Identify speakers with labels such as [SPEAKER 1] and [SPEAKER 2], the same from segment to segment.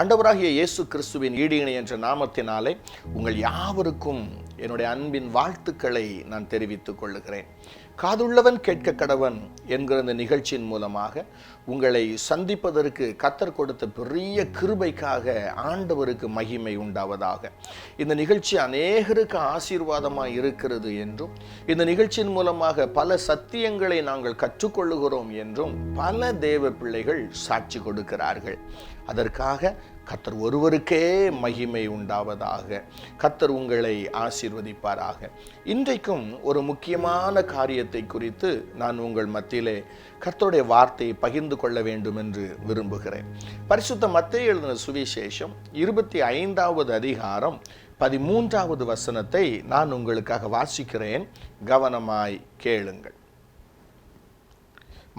[SPEAKER 1] ஆண்டவராகிய இயேசு கிறிஸ்துவின் ஈடியணை என்ற நாமத்தினாலே உங்கள் யாவருக்கும் என்னுடைய அன்பின் வாழ்த்துக்களை நான் தெரிவித்துக் கொள்ளுகிறேன். காதுள்ளவன் கேட்க கடவன் என்கிற இந்த நிகழ்ச்சியின் மூலமாக உங்களை சந்திப்பதற்கு கத்தர் கொடுத்த பெரிய கிருபைக்காக ஆண்டவருக்கு மகிமை உண்டாவதாக. இந்த நிகழ்ச்சி அநேகருக்கு ஆசீர்வாதமாக இருக்கிறது என்றும் இந்த நிகழ்ச்சியின் மூலமாக பல சத்தியங்களை நாங்கள் கற்றுக்கொள்ளுகிறோம் என்றும் பல தேவ பிள்ளைகள் சாட்சி கொடுக்கிறார்கள். அதற்காக கத்தர் ஒருவருக்கே மகிமை உண்டாவதாக. கத்தர் உங்களை ஆசீர்வதிப்பாராக. இன்றைக்கும் ஒரு முக்கியமான காரியத்தை குறித்து நான் உங்கள் மத்தியிலே கர்த்தருடைய வார்த்தையை பகிர்ந்து கொள்ள வேண்டும் என்று விரும்புகிறேன். பரிசுத்த மத்திய எழுதின சுவிசேஷம் இருபத்தி ஐந்தாவது அதிகாரம் பதிமூன்றாவது வசனத்தை நான் உங்களுக்காக வாசிக்கிறேன். கவனமாய் கேளுங்கள்.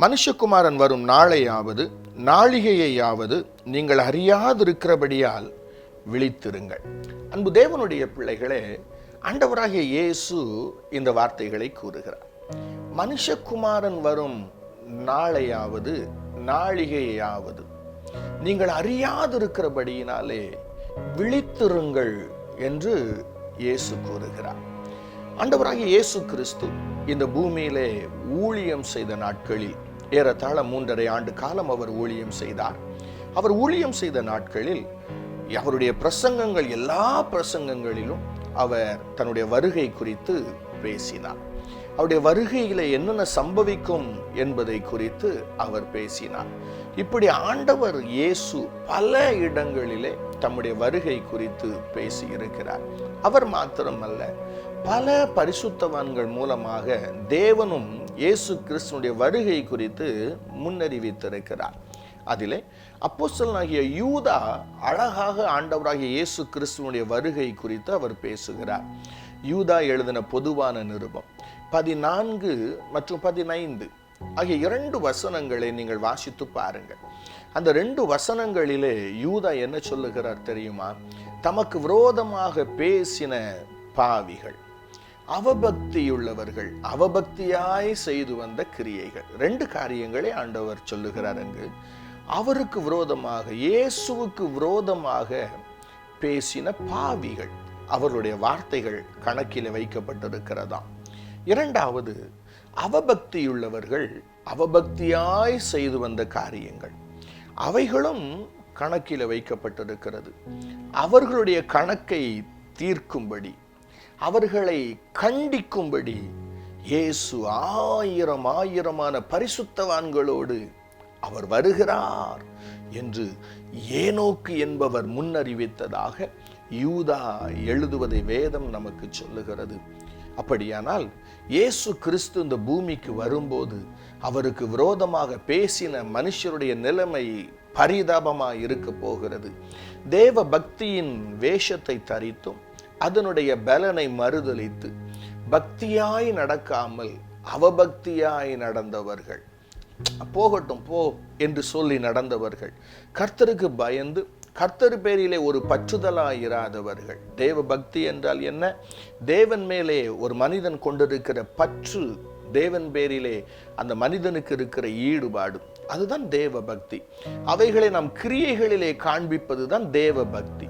[SPEAKER 1] மனுஷகுமாரன் வரும் நாளையாவது நாழிகையையாவது நீங்கள் அறியாதிருக்கிறபடியால் விழித்திருங்கள். அன்பு தேவனுடைய பிள்ளைகளே ஆண்டவராகிய இயேசு இந்த வார்த்தைகளை கூறுகிறார். மனுஷகுமாரன் வரும் நாளையாவது நாழிகையாவது நீங்கள் அறியாதிருக்கிறபடியினாலே விழித்திருங்கள் என்று இயேசு கூறுகிறார். ஆண்டவராகிய இயேசு கிறிஸ்து இந்த பூமியிலே ஊழியம் செய்த நாட்களில் ஏறத்தாழ மூன்றரை ஆண்டு காலம் அவர் ஊழியம் செய்தார். அவர் ஊழியம் செய்த நாட்களில் அவருடைய பிரசங்கங்கள் எல்லா பிரசங்கங்களிலும் அவர் தன்னுடைய வருகை குறித்து பேசினார். அவருடைய வருகையில என்னென்ன சம்பவிக்கும் என்பதை குறித்து அவர் பேசினார். இப்படி ஆண்டவர் இயேசு பல இடங்களிலே தம்முடைய வருகை குறித்து பேசி இருக்கிறார் அவர் மாத்திரமல்ல பல பரிசுத்தவான்கள் மூலமாக தேவனும் இயேசு கிறிஸ்துனுடைய வருகை குறித்து முன்னறிவித்திருக்கிறார். அதிலே ஆகிய யூதா அழகாக ஆண்டவராகிய இயேசு கிறிஸ்துவனுடைய வருகை குறித்து அவர் பேசுகிறார். யூதா எழுதின பொதுவான நிருபம் பதினான்கு மற்றும் பதினைந்து ஆகிய இரண்டு வசனங்களை நீங்கள் வாசித்து பாருங்கள். அந்த ரெண்டு வசனங்களிலே யூதா என்ன சொல்லுகிறார் தெரியுமா? தமக்கு விரோதமாக பேசின பாவிகள் அவபக்தியுள்ளவர்கள் அவபக்தியாய் செய்து வந்த கிரியைகள். ரெண்டு காரியங்களை ஆண்டவர் சொல்லுகிறார் அங்கு. அவருக்கு விரோதமாக இயேசுவுக்கு விரோதமாக பேசின பாவிகள் அவர்களுடைய வார்த்தைகள் கணக்கில் வைக்கப்பட்டிருக்கிறதாம். இரண்டாவது அவபக்தியுள்ளவர்கள் அவபக்தியாய் செய்து வந்த காரியங்கள். அவைகளும் கணக்கில் வைக்கப்பட்டிருக்கிறது. அவர்களுடைய கணக்கை தீர்க்கும்படி அவர்களை கண்டிக்கும்படி இயேசு ஆயிரம் ஆயிரமான பரிசுத்தவான்களோடு அவர் வருகிறார் என்று ஏனோக்கு என்பவர் முன்னறிவித்ததாக யூதா எழுதுவதை வேதம் நமக்கு சொல்லுகிறது. அப்படியானால் இயேசு கிறிஸ்து இந்த பூமிக்கு வரும்போது அவருக்கு விரோதமாக பேசின மனுஷருடைய நிலைமை பரிதாபமாக இருக்க போகிறது. தேவ பக்தியின் வேஷத்தை தரித்தும் அதனுடைய பலனை மறுதலித்து பக்தியாய் நடக்காமல் அவபக்தியாய் நடந்தவர்கள். போகட்டும் போ என்று சொல்லி நடந்தவர்கள். கர்த்தருக்கு பயந்து கர்த்தர் பேரிலே ஒரு பற்றுதலாயிராதவர்கள் தேவ பக்தி என்றால் என்ன? தேவன் மேலே ஒரு மனிதன் கொண்டிருக்கிற பற்று தேவன் பேரிலே அந்த மனிதனுக்கு இருக்கிற ஈடுபாடு. அதுதான் தேவ பக்தி. அவைகளை நாம் கிரியைகளிலே காண்பிப்பது தான் தேவ பக்தி.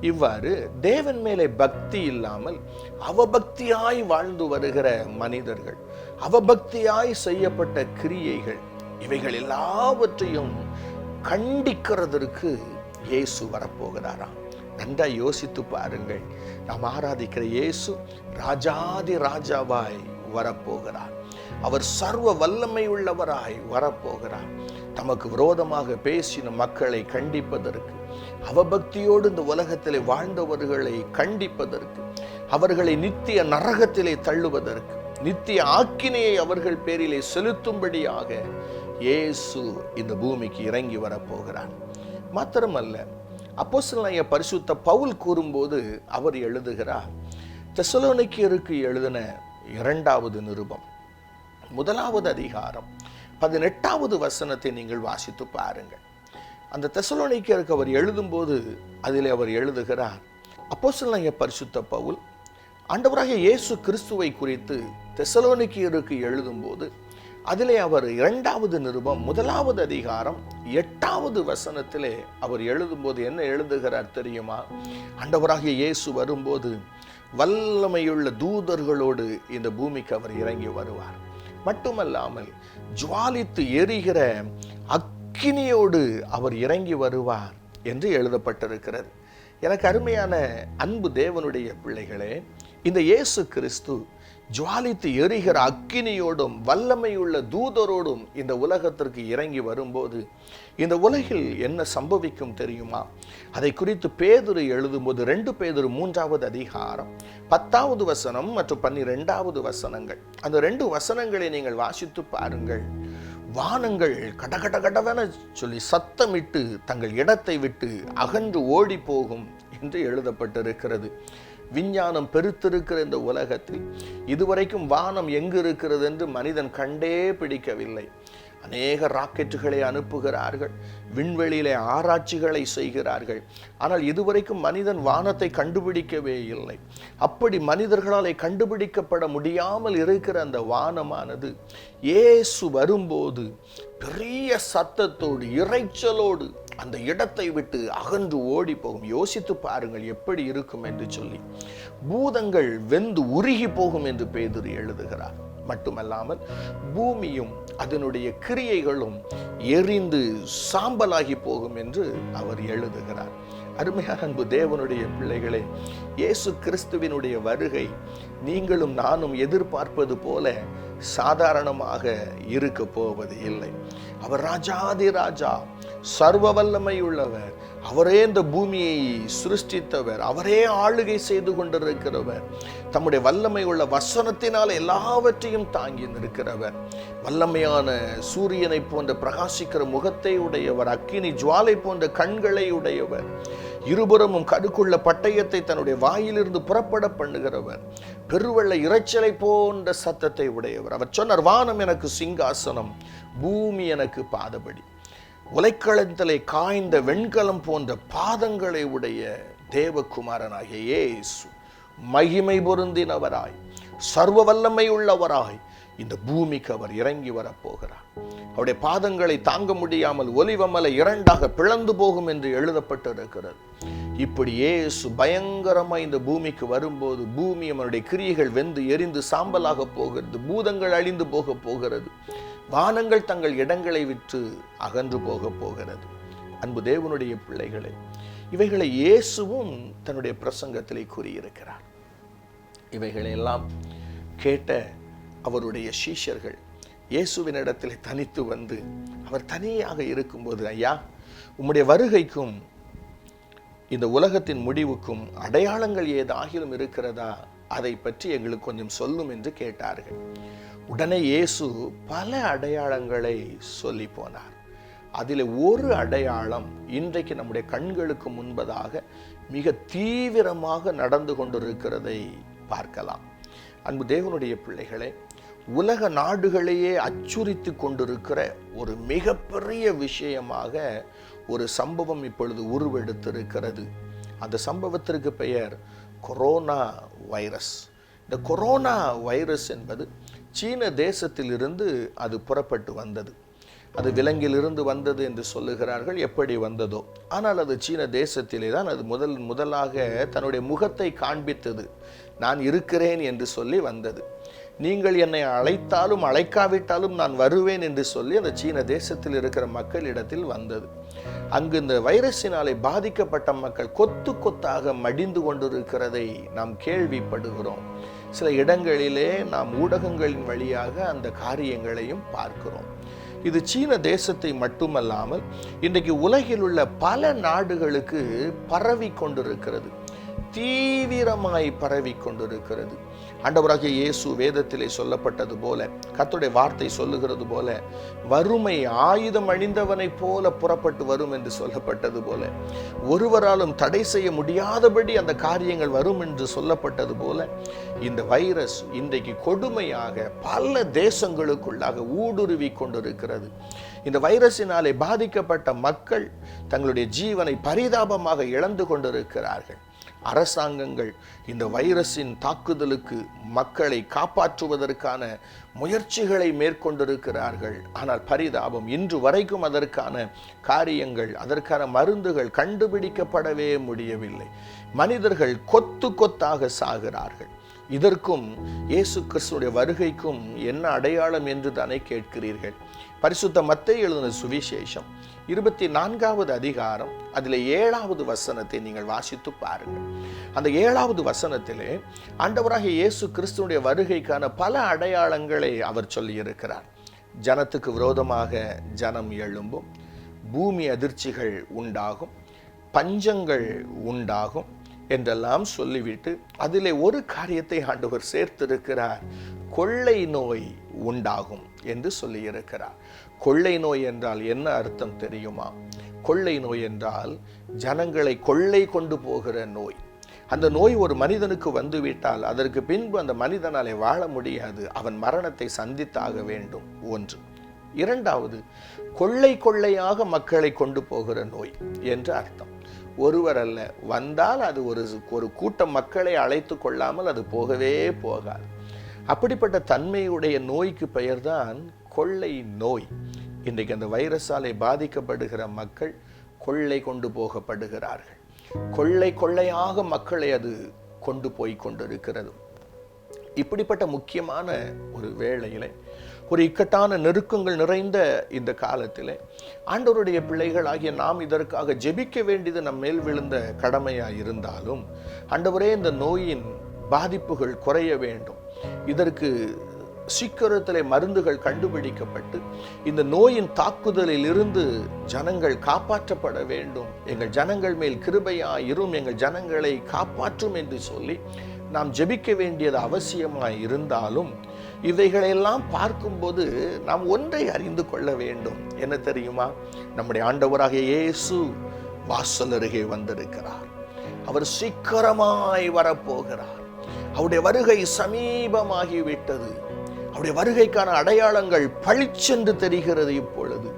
[SPEAKER 1] இவ்வாறு தேவன் மேலே பக்தி இல்லாமல் அவபக்தியாய் வாழ்ந்து வருகிற மனிதர்கள் அவபக்தியாய் செய்யப்பட்ட கிரியைகள் இவைகள் எல்லாவற்றையும் கண்டிக்கிறதற்கு இயேசு வரப்போகிறாராம். நன்றா யோசித்து பாருங்கள். நாம் ஆராதிக்கிற இயேசு ராஜாதி ராஜாவாய் வரப்போகிறார். அவர் சர்வ வல்லமை உள்ளவராய் வரப்போகிறார். தமக்கு விரோதமாக பேசின மக்களை கண்டிப்பதற்கு அவபக்தியோடு இந்த உலகத்திலே வாழ்ந்தவர்களை கண்டிப்பதற்கு அவர்களை நித்திய நரகத்திலே தள்ளுவதற்கு நித்திய ஆக்கினையை அவர்கள் பேரிலே செலுத்தும்படியாக இயேசு இந்த பூமிக்கு இறங்கி வரப்போகிறார். மாத்திரமல்ல அப்போஸ்தலனாகிய பரிசுத்த பவுல் கூறும்போது அவர் எழுதுகிறார் தெசலோனிக்கியருக்கு எழுதின இரண்டாவது நிருபம் முதலாவது அதிகாரம் பதினெட்டாவது வசனத்தை நீங்கள் வாசித்து பாருங்கள். அந்த தெசலோனிக்கருக்கு அவர் எழுதும்போது அதில் அவர் எழுதுகிறார் அப்போஸ்தலனாகிய பரிசுத்த பவுல் ஆண்டவராகிய இயேசு கிறிஸ்துவை குறித்து தெசலோனிக்கியருக்கு எழுதும்போது அதிலே அவர் இரண்டாவது நிருபம் முதலாவது அதிகாரம் எட்டாவது வசனத்திலே அவர் எழுதும்போது என்ன எழுதுகிறார் தெரியுமா? ஆண்டவராகிய இயேசு வரும்போது வல்லமையுள்ள தூதர்களோடு இந்த பூமிக்கு அவர் இறங்கி வருவார். மட்டுமல்லாமல் ஜுவாலித்து எரிகிற அக்கினியோடு அவர் இறங்கி வருவார் என்று எழுதப்பட்டிருக்கிறது. எனக்கு அருமையான அன்பு தேவனுடைய பிள்ளைகளே இந்த இயேசு கிறிஸ்து ஜுவாலித்து எரிகிற அக்கினியோடும் வல்லமையுள்ள தூதரோடும் இந்த உலகத்திற்கு இறங்கி வரும்போது இந்த உலகில் என்ன சம்பவிக்கும் தெரியுமா? அதை குறித்து பேதுரு எழுதும்போது ரெண்டு பேதுரு மூன்றாவது அதிகாரம் பத்தாவது வசனம் மற்றும் பன்னிரெண்டாவது வசனங்கள். அந்த ரெண்டு வசனங்களை நீங்கள் வாசித்து பாருங்கள். வானங்கள் கடகட கடவென சொல்லி சத்தமிட்டு தங்கள் இடத்தை விட்டு அகன்று ஓடி போகும் என்று எழுதப்பட்டிருக்கிறது. விஞ்ஞானம் பெருத்திருக்கிற இந்த உலகத்தில் இதுவரைக்கும் வானம் எங்கு இருக்கிறது என்று மனிதன் கண்டே பிடிக்கவில்லை. அநேக ராக்கெட்டுகளை அனுப்புகிறார்கள் விண்வெளியிலே ஆராய்ச்சிகளை செய்கிறார்கள். ஆனால் இதுவரைக்கும் மனிதன் வானத்தை கண்டுபிடிக்கவே இல்லை. அப்படி மனிதர்களாலே கண்டுபிடிக்கப்பட முடியாமல் இருக்கிற அந்த வானமானது இயேசு வரும்போது பெரிய சத்தத்தோடு இரைச்சலோடு அந்த இடத்தை விட்டு அகன்று ஓடி போகும். யோசித்து பாருங்கள் எப்படி இருக்கும் என்று சொல்லி. பூதங்கள் வெந்து உருகி போகும் என்று பேதுரு எழுதுகிறார். மட்டுமல்லாமல் பூமியும் அதனுடைய கிரியைகளும் எரிந்து சாம்பலாகி போகும் என்று அவர் எழுதுகிறார். அருமையாக அன்பு தேவனுடைய பிள்ளைகளே இயேசு கிறிஸ்துவினுடைய வருகை நீங்களும் நானும் எதிர்பார்ப்பது போல சாதாரணமாக இருக்க போவது இல்லை. அவர் ராஜாதி ராஜா சர்வ வல்லமை உள்ளவர் அவரே இந்த பூமியை சிருஷ்டித்தவர். அவரே ஆளுகை செய்து கொண்டிருக்கிறவர். தம்முடைய வல்லமை உள்ள வசனத்தினால் எல்லாவற்றையும் தாங்கி நிற்கிறவர். வல்லமையான சூரியனை போன்ற பிரகாசிக்கிற முகத்தை உடையவர். அக்கினி ஜுவாலை போன்ற கண்களை உடையவர். இருபுறமும் கடுக்குள்ள பட்டயத்தை தன்னுடைய வாயிலிருந்து புறப்பட பண்ணுகிறவர். பெருவெள்ள இரைச்சலை போன்ற சத்தத்தை உடையவர். அவர் சொன்னார் வானம் எனக்கு சிங்காசனம் பூமி எனக்கு பாதபடி உலைக்களத்திலே காய்ந்த வெண்கலம் போன்ற பாதங்களை உடைய தேவகுமாரனாகிய இயேசு மகிமை பொருந்தினவராய் சர்வ வல்லமை உள்ளவராய் இந்த பூமிக்கு அவர் இறங்கி வரப்போகிறார். அவருடைய பாதங்களை தாங்க முடியாமல் ஒலிவமலை இரண்டாக பிளந்து போகும் என்று எழுதப்பட்டிருக்கிறது. இப்படி ஏசு பயங்கரமாக இந்த பூமிக்கு வரும்போது பூமி அவனுடைய கிரியைகள் வெந்து எரிந்து சாம்பலாக போகிறது பூதங்கள் அழிந்து போக போகிறது. வானங்கள் தங்கள் இடங்களை விற்று அகன்று போக போகிறது. அன்பு தேவனுடைய பிள்ளைகளே இவைகளை இயேசுவும் தன்னுடைய பிரசங்கத்திலே கூறியிருக்கிறார். இவைகளையெல்லாம் கேட்ட அவருடைய சீஷர்கள் இயேசுவினிடத்தில் தனித்து வந்து அவர் தனியாக இருக்கும்போது ஐயா உம்முடைய வருகைக்கும் இந்த உலகத்தின் முடிவுக்கும் அடையாளங்கள் ஏதாகிலும் இருக்கிறதா? அதை பற்றி எங்களுக்கு கொஞ்சம் சொல்லும் என்று கேட்டார்கள். உடனே இயேசு பல அடையாளங்களை சொல்லி போனார். அதில் ஒரு அடையாளம் இன்றைக்கு நம்முடைய கண்களுக்கு முன்பதாக மிக தீவிரமாக நடந்து கொண்டிருக்கிறதை பார்க்கலாம். அன்பு தேவனுடைய பிள்ளைகளே உலக நாடுகளையே அச்சுறுத்தி கொண்டிருக்கிற ஒரு மிகப்பெரிய விஷயமாக ஒரு சம்பவம் இப்பொழுது உருவெடுத்திருக்கிறது. அந்த சம்பவத்திற்கு பெயர் கொரோனா வைரஸ். இந்த கொரோனா வைரஸ் என்பது சீன தேசத்திலிருந்து அது புறப்பட்டு வந்தது. அது விலங்கிலிருந்து வந்தது என்று சொல்லுகிறார்கள் எப்படி வந்ததோ. ஆனால் அது சீன தேசத்திலே தான் அது முதல் முதலாக தன்னுடைய முகத்தை காண்பித்தது. நான் இருக்கிறேன் என்று சொல்லி வந்தது. நீங்கள் என்னை அழைத்தாலும் அழைக்காவிட்டாலும் நான் வருவேன் என்று சொல்லி அந்த சீன தேசத்தில் இருக்கிற மக்களிடத்தில் வந்தது. அங்கு இந்த வைரஸினாலே பாதிக்கப்பட்ட மக்கள் கொத்து கொத்தாக மடிந்து கொண்டிருக்கிறதை நாம் கேள்விப்படுகிறோம். சில இடங்களிலே நாம் ஊடகங்களின் வழியாக அந்த காரியங்களையும் பார்க்கிறோம். இது சீன தேசத்தை மட்டுமல்லாமல் இன்றைக்கு உலகில் உள்ள பல நாடுகளுக்கு பரவி கொண்டிருக்கிறது. தீவிரமாய் பரவி கொண்டிருக்கிறது. ஆண்டவராகிய இயேசு வேதத்திலே சொல்லப்பட்டது போல கத்துடைய வார்த்தை சொல்லுகிறது போல வறுமை ஆயுதம் அணிந்தவனைப் போல புறப்பட்டு வரும் என்று சொல்லப்பட்டது போல ஒருவராலும் தடை செய்ய முடியாதபடி அந்த காரியங்கள் வரும் என்று சொல்லப்பட்டது போல இந்த வைரஸ் இன்றைக்கு கொடுமையாக பல தேசங்களுக்குள்ளாக ஊடுருவி கொண்டிருக்கிறது. இந்த வைரஸினாலே பாதிக்கப்பட்ட மக்கள் தங்களுடைய ஜீவனை பரிதாபமாக இழந்து கொண்டிருக்கிறார்கள். அரசாங்கங்கள் இந்த வைரஸின் தாக்குதலுக்கு மக்களை காப்பாற்றுவதற்கான முயற்சிகளை மேற்கொண்டிருக்கிறார்கள். ஆனால் பரிதாபம் இன்று வரைக்கும் அதற்கான காரியங்கள் அதற்கான மருந்துகள் கண்டுபிடிக்கப்படவே முடியவில்லை. மனிதர்கள் கொத்து கொத்தாக சாகிறார்கள். இதற்கும் இயேசு கிறிஸ்துடைய வருகைக்கும் என்ன அடையாளம் என்று தானே கேட்கிறீர்கள். பரிசுத்த மத்தை எழுதின சுவிசேஷம். இருபத்தி நான்காவது அதிகாரம் அதில் ஏழாவது வசனத்தை நீங்கள் வாசித்து பாருங்கள். அந்த ஏழாவது வசனத்திலே ஆண்டவராக இயேசு கிறிஸ்துவனுடைய வருகைக்கான பல அடையாளங்களை அவர் சொல்லியிருக்கிறார். ஜனத்துக்கு விரோதமாக ஜனம் எழும்பும் பூமி அதிர்ச்சிகள் உண்டாகும் பஞ்சங்கள் உண்டாகும் என்றெல்லாம் சொல்லிவிட்டு அதிலே ஒரு காரியத்தை ஆண்டவர் சேர்த்திருக்கிறார் கொள்ளை நோய் உண்டாகும் என்று சொல்லியிருக்கிறார். கொள்ளை நோய் என்றால் என்ன அர்த்தம் தெரியுமா? கொள்ளை நோய் என்றால் ஜனங்களை கொள்ளை கொண்டு போகிற நோய். அந்த நோய் ஒரு மனிதனுக்கு வந்துவிட்டால் அதற்கு பின்பு அந்த மனிதனாலே வாழ முடியாது. அவன் மரணத்தை சந்தித்தாக வேண்டும். ஒன்று. இரண்டாவது கொள்ளை கொள்ளையாக மக்களை கொண்டு போகிற நோய் என்று அர்த்தம். ஒருவர் அல்ல வந்தால் அது ஒரு ஒரு கூட்டம் மக்களை அழைத்து கொள்ளாமல் அது போகவே போகாது. அப்படிப்பட்ட தன்மையுடைய நோய்க்கு பெயர்தான் கொள்ளை நோய். இன்றைக்கு அந்த வைரஸாலே பாதிக்கப்படுகிற மக்கள் கொள்ளை கொண்டு போகப்படுகிறார்கள். கொள்ளை கொள்ளையாக மக்களை அது கொண்டு போய் கொண்டிருக்கிறது. இப்படிப்பட்ட முக்கியமான ஒரு வேளையிலே ஒரு இக்கட்டான நெருக்கங்கள் நிறைந்த இந்த காலத்தில் ஆண்டவருடைய பிள்ளைகள் ஆகிய நாம் இதற்காக ஜெபிக்க வேண்டியது நம் மேல் விழுந்த கடமையாக இருந்தாலும் ஆண்டவரே இந்த நோயின் பாதிப்புகள் குறைய வேண்டும். இதற்கு சீக்கிரத்தில் மருந்துகள் கண்டுபிடிக்கப்பட்டு இந்த நோயின் தாக்குதலில் இருந்து ஜனங்கள் காப்பாற்றப்பட வேண்டும். எங்கள் ஜனங்கள் மேல் கிருபையாய் இரும் எங்கள் ஜனங்களை காப்பாற்றும் என்று சொல்லி நாம் ஜெபிக்க வேண்டியது அவசியமாய் இருந்தாலும் இவைகளெல்லாம் பார்க்கும்போது நாம் ஒன்றை அறிந்து கொள்ள வேண்டும். என்ன தெரியுமா? நம்முடைய ஆண்டவராக இயேசு வாசல் அருகே வந்திருக்கிறார். அவர் சீக்கிரமாய் வரப்போகிறார். அவருடைய வருகை சமீபமாகிவிட்டது. அவருடைய வருகைக்கான அடையாளங்கள் பளிச்சென்று தெரிகிறது இப்பொழுது.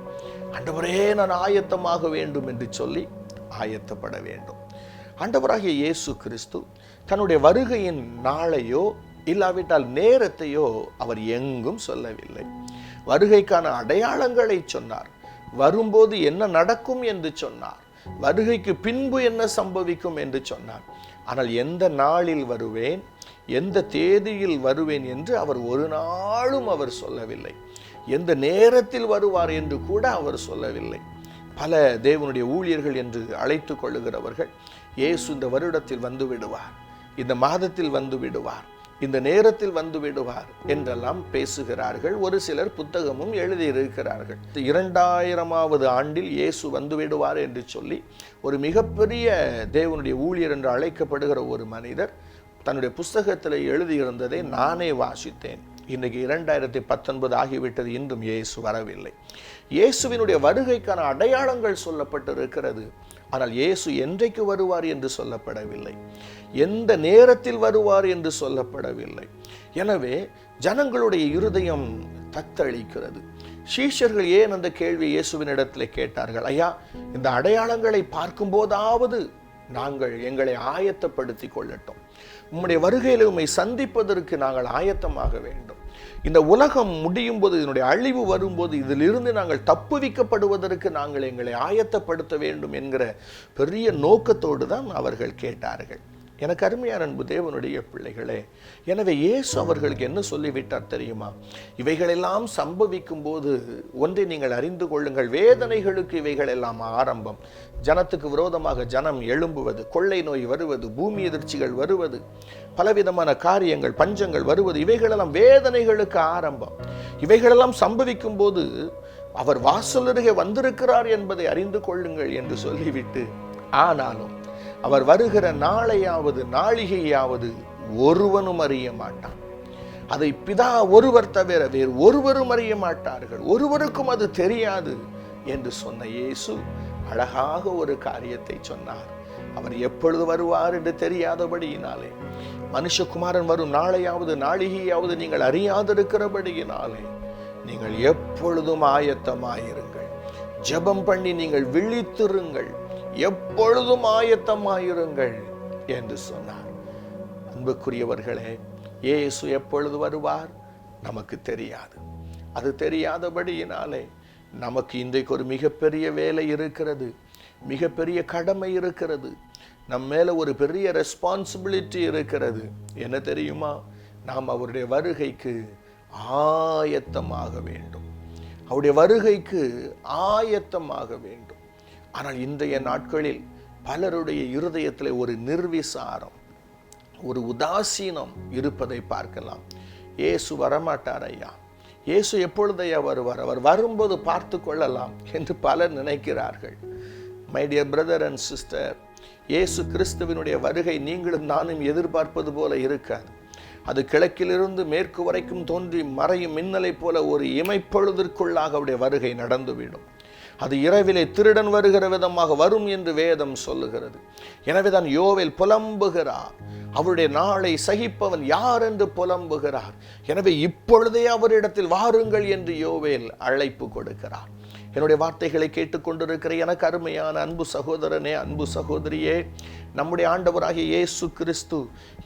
[SPEAKER 1] ஆண்டவரே நான் ஆயத்தமாக வேண்டும் என்று சொல்லி ஆயத்தப்பட வேண்டும். ஆண்டவராகிய இயேசு கிறிஸ்து தன்னுடைய வருகையின் நாளையோ இல்லாவிட்டால் நேரத்தையோ அவர் எங்கும் சொல்லவில்லை. வருகைக்கான அடையாளங்களை சொன்னார். வரும்போது என்ன நடக்கும் என்று சொன்னார். வருகைக்கு பின்பு என்ன சம்பவிக்கும் என்று சொன்னார். ஆனால் எந்த நாளில் வருவேன்? எந்த தேதியில் வருவேன் என்று அவர் ஒரு நாளும் அவர் சொல்லவில்லை. எந்த நேரத்தில் வருவார் என்று கூட அவர் சொல்லவில்லை. பல தேவனுடைய ஊழியர்கள் என்று அழைத்து கொள்ளுகிறவர்கள் இயேசு இந்த வருடத்தில் வந்து விடுவார் இந்த மாதத்தில் வந்து விடுவார் இந்த நேரத்தில் வந்து விடுவார் என்றெல்லாம் பேசுகிறார்கள். ஒரு சிலர் புத்தகமும் எழுதியிருக்கிறார்கள். இரண்டாயிரமாவது ஆண்டில் இயேசு வந்து விடுவார் என்று சொல்லி ஒரு மிகப்பெரிய தேவனுடைய ஊழியர் என்று அழைக்கப்படுகிற ஒரு மனிதர் தன்னுடைய புஸ்தகத்தில் எழுதியிருந்ததை நானே வாசித்தேன். இன்றைக்கு இரண்டாயிரத்தி பத்தொன்பது ஆகிவிட்டது இன்றும் இயேசு வரவில்லை. இயேசுவினுடைய வருகைக்கான அடையாளங்கள் சொல்லப்பட்டிருக்கிறது. ஆனால் இயேசு என்றைக்கு வருவார் என்று சொல்லப்படவில்லை. எந்த நேரத்தில் வருவார் என்று சொல்லப்படவில்லை. எனவே ஜனங்களுடைய இருதயம் தத்தளிக்கிறது. சீஷர்கள் ஏன் அந்த கேள்வி இயேசுவினிடத்தில் கேட்டார்கள்? ஐயா இந்த அடையாளங்களை பார்க்கும்போதாவது நாங்கள் எங்களை ஆயத்தப்படுத்தி கொள்ளட்டும். உம்முடைய வருகையில் உம்மை சந்திப்பதற்கு நாங்கள் ஆயத்தமாக வேண்டும். இந்த உலகம் முடியும் போது இதனுடைய அழிவு வரும்போது இதிலிருந்து நாங்கள் தப்புவிக்கப்படுவதற்கு நாங்கள் எங்களை ஆயத்தப்படுத்த வேண்டும் என்கிற பெரிய நோக்கத்தோடு தான் அவர்கள் கேட்டார்கள். எனக்கு அருமையான அன்பு தேவனுடைய பிள்ளைகளே எனவே இயேசு அவர்களுக்கு என்ன சொல்லிவிட்டார் தெரியுமா? இவைகளெல்லாம் சம்பவிக்கும் போது ஒன்றை நீங்கள் அறிந்து கொள்ளுங்கள். வேதனைகளுக்கு இவைகளெல்லாம் ஆரம்பம். ஜனத்துக்கு விரோதமாக ஜனம் எழும்புவது கொள்ளை நோய் வருவது பூமி எதிர்ச்சிகள் வருவது பலவிதமான காரியங்கள் பஞ்சங்கள் வருவது இவைகளெல்லாம் வேதனைகளுக்கு ஆரம்பம். இவைகளெல்லாம் சம்பவிக்கும் போது அவர் வாசலருகே வந்திருக்கிறார் என்பதை அறிந்து கொள்ளுங்கள் என்று சொல்லிவிட்டு ஆனாலும் அவர் வருகிற நாளையாவது நாளிகையாவது ஒருவனும் அறிய மாட்டான். அதை பிதா ஒருவர் தவிர வேறு ஒருவரும் அறிய மாட்டார்கள். ஒருவருக்கும் அது தெரியாது என்று சொன்ன இயேசு அழகாக ஒரு காரியத்தை சொன்னார். அவர் எப்பொழுது வருவார் என்று தெரியாதபடியினாலே மனுஷகுமாரன் வரும் நாளையாவது நாளிகையாவது நீங்கள் அறியாதிருக்கிறபடியினாலே நீங்கள் எப்பொழுதும் ஆயத்தமாயிருங்கள். ஜெபம் பண்ணி நீங்கள் விழித்திருங்கள். எப்பொழுதும் ஆயத்தமாயிருங்கள் என்று சொன்னார். அன்புக்குரியவர்களே இயேசு எப்பொழுது வருவார்? நமக்கு தெரியாது. அது தெரியாதபடியினாலே நமக்கு இன்றைக்கு ஒரு மிகப்பெரிய வேலை இருக்கிறது. மிகப்பெரிய கடமை இருக்கிறது. நம்ம மேலே ஒரு பெரிய ரெஸ்பான்சிபிலிட்டி இருக்கிறது. என்ன தெரியுமா? நாம் அவருடைய வருகைக்கு ஆயத்தமாக வேண்டும். அவருடைய வருகைக்கு ஆயத்தமாக வேண்டும். ஆனால் இன்றைய நாட்களில் பலருடைய இருதயத்தில் ஒரு நிர்விசாரம் ஒரு உதாசீனம் இருப்பதை பார்க்கலாம். இயேசு வரமாட்டார் ஐயா. இயேசு எப்பொழுதையா வருவார்? அவர் வரும்போது பார்த்து கொள்ளலாம் என்று பலர் நினைக்கிறார்கள். My dear brother and sister இயேசு கிறிஸ்துவினுடைய வருகை நீங்களும் நானும் எதிர்பார்ப்பது போல இருக்காது. அது கிழக்கிலிருந்து மேற்கு வரைக்கும் தோன்றி மறையும் மின்னலை போல ஒரு இமைப்பொழுதிற்குள்ளாக அவருடைய வருகை நடந்துவிடும். அது இரவிலே திருடன் வருகிற விதமாக வரும் என்று வேதம் சொல்லுகிறது. எனவேதான் யோவேல் புலம்புகிறார். அவருடைய நாளை சகிப்பவன் யார் என்று புலம்புகிறார். எனவே இப்பொழுதே அவரிடத்தில் வாருங்கள் என்று யோவேல் அழைப்பு கொடுக்கிறார். என்னுடைய வார்த்தைகளை கேட்டுக்கொண்டிருக்கிற எனக்கு அருமையான அன்பு சகோதரனே அன்பு சகோதரியே நம்முடைய ஆண்டவராகிய இயேசு கிறிஸ்து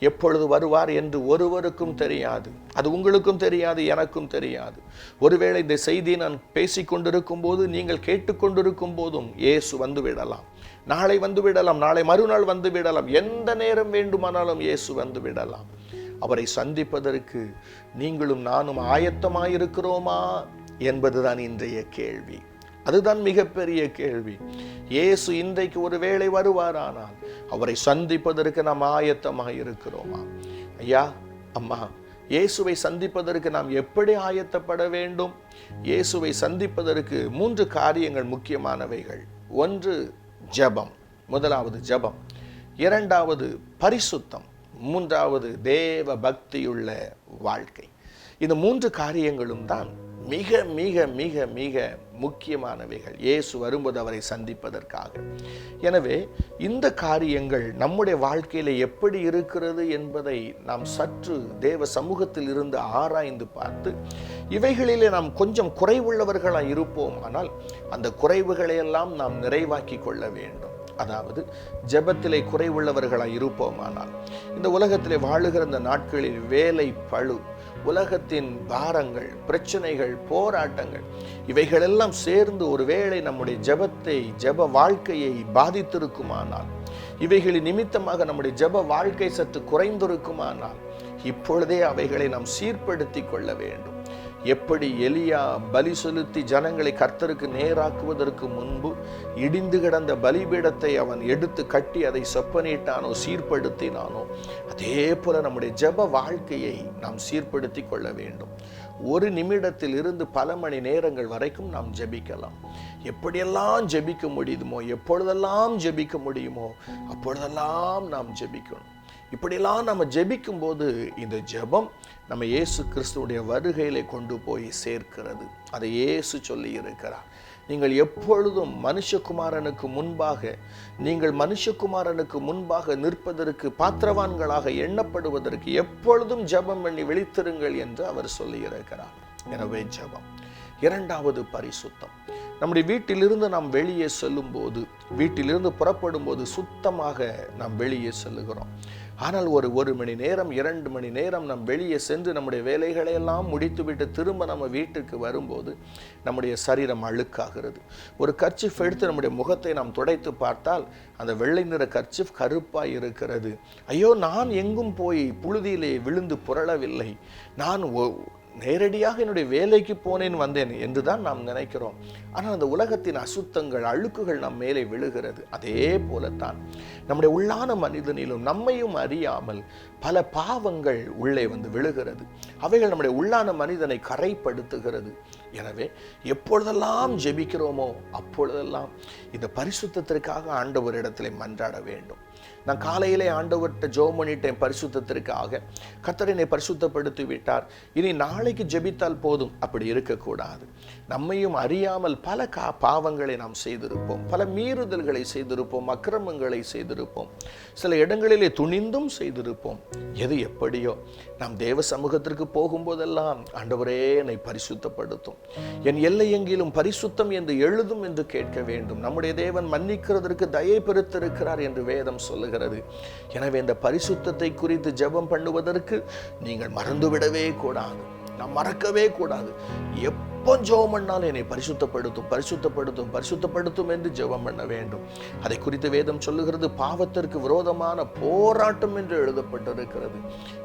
[SPEAKER 1] எப்பொழுது வருவார் என்று ஒருவருக்கும் தெரியாது. அது உங்களுக்கும் தெரியாது எனக்கும் தெரியாது. ஒருவேளை இந்த செய்தியை நான் பேசிக்கொண்டிருக்கும் போது நீங்கள் கேட்டுக்கொண்டிருக்கும் போதும் இயேசு வந்து விடலாம். நாளை வந்து விடலாம் நாளை மறுநாள் வந்து விடலாம். எந்த நேரம் வேண்டுமானாலும் இயேசு வந்து விடலாம். அவரை சந்திப்பதற்கு நீங்களும் நானும் ஆயத்தமாயிருக்கிறோமா என்பதுதான் இன்றைய கேள்வி. அதுதான் மிகப்பெரிய கேள்வி. இயேசு இன்றைக்கு ஒரு வேளை வருவாரானால் அவரை சந்திப்பதற்கு நாம் ஆயத்தமாக இருக்கிறோமா? ஐயா அம்மா இயேசுவை சந்திப்பதற்கு நாம் எப்படி ஆயத்தப்பட வேண்டும்? இயேசுவை சந்திப்பதற்கு மூன்று காரியங்கள் முக்கியமானவைகள். ஒன்று ஜெபம். முதலாவது ஜெபம். இரண்டாவது பரிசுத்தம். மூன்றாவது தேவ பக்தியுள்ள வாழ்க்கை. இந்த மூன்று காரியங்களும் தான் மிக மிக மிக மிக முக்கியமானவைகள். இயேசு வரும்போது அவரை சந்திப்பதற்காக. எனவே இந்த காரியங்கள் நம்முடைய வாழ்க்கையில் எப்படி இருக்கிறது என்பதை நாம் சற்று தேவ சமூகத்தில் இருந்து ஆராய்ந்து பார்த்து இவைகளிலே நாம் கொஞ்சம் குறைவுள்ளவர்களாக இருப்போம். ஆனால் அந்த குறைவுகளையெல்லாம் நாம் நிறைவாக்கி கொள்ள வேண்டும். அதாவது ஜெபத்திலே குறைவுள்ளவர்களாய் இருப்போமானால். இந்த உலகத்திலே வாழுகிற இந்த நாட்களில் வேலை பழு உலகத்தின் பாரங்கள் பிரச்சனைகள் போராட்டங்கள் இவைகளெல்லாம் சேர்ந்து ஒருவேளை நம்முடைய ஜெபத்தை ஜெப வாழ்க்கையை பாதித்திருக்குமானால் இவைகளின் நிமித்தமாக நம்முடைய ஜெப வாழ்க்கை சற்று குறைந்திருக்குமானால் இப்பொழுதே அவைகளை நாம் சீர்படுத்தி கொள்ள வேண்டும். எப்படி எலியா பலி செலுத்தி ஜனங்களை கர்த்தருக்கு நேராக்குவதற்கு முன்பு இடிந்து கிடந்த பலிபீடத்தை அவன் எடுத்து கட்டி அதை செப்பனிட்டானோ சீர்படுத்தினானோ அதே போல நம்முடைய ஜெப வாழ்க்கையை நாம் சீர்படுத்தி கொள்ள வேண்டும். ஒரு நிமிடத்தில் இருந்து பல மணி நேரங்கள் வரைக்கும் நாம் ஜெபிக்கலாம். எப்படியெல்லாம் ஜெபிக்க முடியுமோ எப்பொழுதெல்லாம் ஜெபிக்க முடியுமோ அப்பொழுதெல்லாம் நாம் ஜெபிக்கணும். இப்படியெல்லாம் நம்ம ஜெபிக்கும் போது இந்த ஜெபம் நம்ம இயேசு கிறிஸ்துவுடைய வருகையிலே கொண்டு போய் சேர்க்கிறது. அதை இயேசு சொல்லி இருக்கிறார். நீங்கள் எப்பொழுதும் மனுஷகுமாரனுக்கு முன்பாக நீங்கள் மனுஷகுமாரனுக்கு முன்பாக நிற்பதற்கு பாத்திரவான்களாக எண்ணப்படுவதற்கு எப்பொழுதும் ஜெபம் பண்ணி விழித்திருங்கள் என்று அவர் சொல்லியிருக்கிறார் எனவே ஜெபம். இரண்டாவது பரிசுத்தம். நம்முடைய வீட்டிலிருந்து நாம் வெளியே செல்லும்போது வீட்டிலிருந்து புறப்படும் போது சுத்தமாக நாம் வெளியே செல்லுகிறோம். ஆனால் ஒரு ஒரு மணி நேரம் இரண்டு மணி நேரம் நம் வெளியே சென்று நம்முடைய வேலைகளை எல்லாம் முடித்துவிட்டு திரும்ப நம்ம வீட்டுக்கு வரும்போது நம்முடைய சரீரம் அழுக்காகிறது. ஒரு கர்ச்சிஃப் எடுத்து நம்முடைய முகத்தை நாம் துடைத்து பார்த்தால் அந்த வெள்ளை நிற கர்ச்சிஃப் கருப்பாய் இருக்கிறது. ஐயோ நான் எங்கும் போய் புழுதியிலே விழுந்து புரளவில்லை. நான் ஒ- நேரடியாக என்னுடைய வேலைக்கு போனேன் வந்தேன் என்று தான் நாம் நினைக்கிறோம். ஆனால் அந்த உலகத்தின் அசுத்தங்கள் அழுக்குகள் நம் மேலே விழுகிறது. அதே போலத்தான் நம்முடைய உள்ளான மனிதனிலும் நம்மையும் அறியாமல் பல பாவங்கள் உள்ளே வந்து விழுகிறது. அவைகள் நம்முடைய உள்ளான மனிதனை கரைப்படுத்துகிறது. எனவே எப்பொழுதெல்லாம் ஜெபிக்கிறோமோ அப்பொழுதெல்லாம் இந்த பரிசுத்தத்திற்காக ஆண்டவரிடத்திலே மன்றாட வேண்டும். நான் காலையிலே ஆண்டவர்கிட்ட ஜோம் பண்ணிட்டேன் பரிசுத்தத்திற்காக. கத்தரினை என்னை பரிசுத்தப்படுத்தி விட்டார் இனி நாளைக்கு ஜெபித்தால் போதும். அப்படி இருக்கக்கூடாது. நம்மையும் அறியாமல் பல கா பாவங்களை நாம் செய்திருப்போம். பல மீறுதல்களை செய்திருப்போம். அக்கிரமங்களை செய்திருப்போம். சில இடங்களிலே துணிந்தும் செய்திருப்போம். எது எப்படியோ நாம் தேவ சமூகத்திற்கு போகும்போதெல்லாம் ஆண்டவரே என்னை பரிசுத்தப்படுத்தும். என் எல்லை எங்கிலும் பரிசுத்தம் என்று எழுதும் என்று கேட்க வேண்டும். நம்முடைய தேவன் மன்னிக்கிறதற்கு தயை பெருத்திருக்கிறார் என்று வேதம் சொல்லுகிறது. வருகிறது எனவே இந்த பரிசுத்தத்தை குறித்து ஜெபம் பண்ணுவதற்கு நீங்கள் மறந்துவிடவே கூடாது. நாம் மறக்கவே கூடாது. எப்போ ஜெபம் பண்ணாலும் என்னை பரிசுத்தப்படுத்தும் பரிசுத்தப்படுத்தும் பரிசுத்தப்படுத்தும் என்று ஜெபம் பண்ண வேண்டும். அதை குறித்து வேதம் சொல்லுகிறது பாவத்திற்கு விரோதமான போராட்டம் என்று எழுதப்பட்டிருக்கிறது.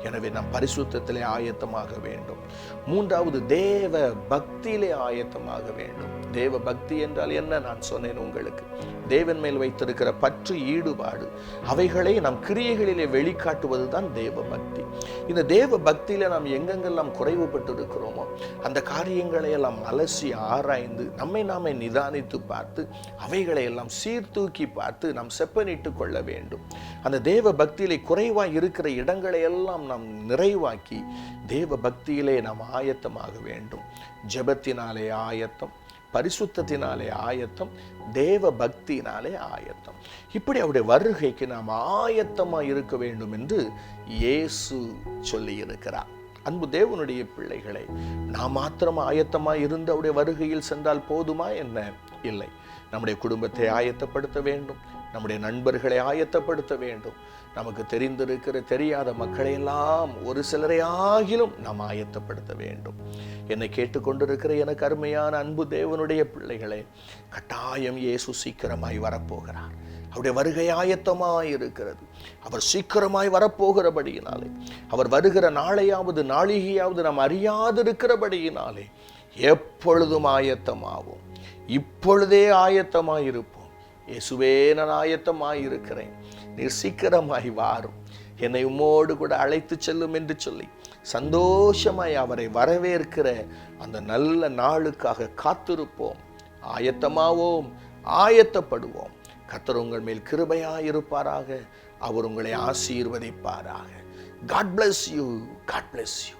[SPEAKER 1] எனவே நாம் பரிசுத்தத்திலே ஆயத்தமாக வேண்டும். மூன்றாவது தேவ பக்தியிலே ஆயத்தமாக வேண்டும். தேவ பக்தி என்றால் என்ன? நான் சொன்னேன் உங்களுக்கு. தேவன் மேல் வைத்திருக்கிற பற்று ஈடுபாடு. அவைகளை நம் கிரியைகளிலே வெளிக்காட்டுவது தான் தேவ பக்தி. இந்த தேவ பக்தியில நாம் எங்கெங்கெல்லாம் குறைவுபட்டு இருக்கிறோமோ அந்த காரியங்களை எல்லாம் அலசி ஆராய்ந்து நம்மை நாமே நிதானித்து பார்த்து அவைகளை எல்லாம் சீர்தூக்கி பார்த்து நாம் செப்பனிட்டு கொள்ள வேண்டும். அந்த தேவ பக்தியிலே குறைவாக இருக்கிற இடங்களை எல்லாம் நாம் நிறைவாக்கி தேவ பக்தியிலே நாம் ஆயத்தமாக வேண்டும். ஜெபத்தினாலே ஆயத்தம் பரிசுத்தத்தினாலே ஆயத்தம் தேவ பக்தியினாலே ஆயத்தம். இப்படி அவருடைய வருகைக்கு நாம் ஆயத்தமாக இருக்க வேண்டும் என்று இயேசு சொல்லி இருக்கிறார் அன்பு தேவனுடைய பிள்ளைகளை நாம் மாத்திரம் ஆயத்தமாக இருந்து அவருடைய வருகையில் சென்றால் போதுமா என்ன? இல்லை. நம்முடைய குடும்பத்தை ஆயத்தப்படுத்த வேண்டும். நம்முடைய நண்பர்களை ஆயத்தப்படுத்த வேண்டும். நமக்கு தெரிந்திருக்கிற தெரியாத மக்களை எல்லாம் ஒரு சிலரை ஆகிலும் நாம் ஆயத்தப்படுத்த வேண்டும். என்னை கேட்டுக்கொண்டிருக்கிற எனக்கு அருமையான அன்பு தேவனுடைய பிள்ளைகளே கட்டாயம் இயேசு சீக்கிரமாய் வரப்போகிறார். அவருடைய வருகை ஆயத்தமாய் இருக்கிறது. அவர் சீக்கிரமாய் வரப்போகிறபடியினாலே அவர் வருகிற நாளையாவது நாளிகையாவது நாம் அறியாதிருக்கிறபடியினாலே எப்பொழுதும் ஆயத்தமாவோம். இப்பொழுதே ஆயத்தமாக இருப்போம். இயேசுவே நான் ஆயத்தமாய் இருக்கிறேன். நீர் சீக்கிரமாய் வாரும். என்னை உம்மோடு கூட அழைத்து செல்லும் என்று சொல்லி சந்தோஷமாய் அவரை வரவேற்கிற அந்த நல்ல நாளுக்காக காத்திருப்போம். ஆயத்தமாவோம். ஆயத்தப்படுவோம். கத்தர் உங்கள் மேல் கிருபையாயிருப்பாராக. அவர் உங்களை ஆசீர்வதிப்பாராக. God bless you God bless you